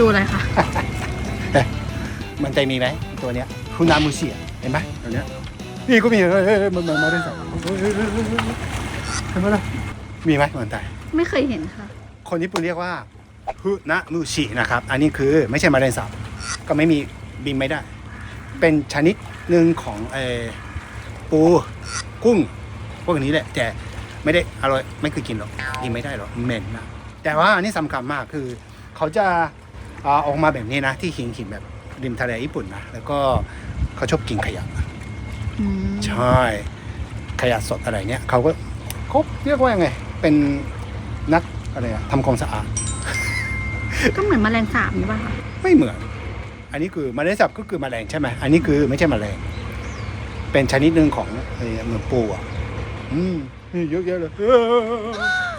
ดูอะไรคะมันใจมีไหมตัวเนี้ยคุนามุชิอะเห็นไหมตัวเนี้ยนี่ก็มีเฮ้ยเฮ้ยเฮ้ยมันมันมาได้สองเฮ้ยเฮ้ยเฮ้ยเฮ้ยเฮ้ยเห็นไหมล่ะมีไหมเหมือนไทยไม่เคยเห็นค่ะ คนญี่ปุ่นเรียกว่าฮุนะมุชินะครับ อันนี้คือไม่ใช่มาเรนสับก็ไม่มีบินไม่ได้ เป็นชนิดหนึ่งของเออปูกุ้ง พวกนี้แหละ แต่ไม่ได้อร่อยไม่เคยกินหรอกกินไม่ได้หรอกเหม็นนะแต่ว่าอันนี้สำคัญมากคือ เขาจะ อาออกมาแบบนี้นะ ที่หินหินแบบริมทะเลญี่ปุ่นนะ แล้วก็เขาชอบกินขยะอืมใช่ขยะสดอะไรเนี้ยเขาก็เขาเรียกว่ายังไง เป็นนักอะไรอะทำความสะอาดก็เหมือนแมลงสาบนี่ป่ะคะไม่เหมือน อันนี้คือแมลงสับก็คือแมลงใช่ไหมอันนี้คือไม่ใช่แมลง เป็นชนิดหนึ่งของไอ้เหมือนปูอะอืมนี่เยอะแยะเลยเออ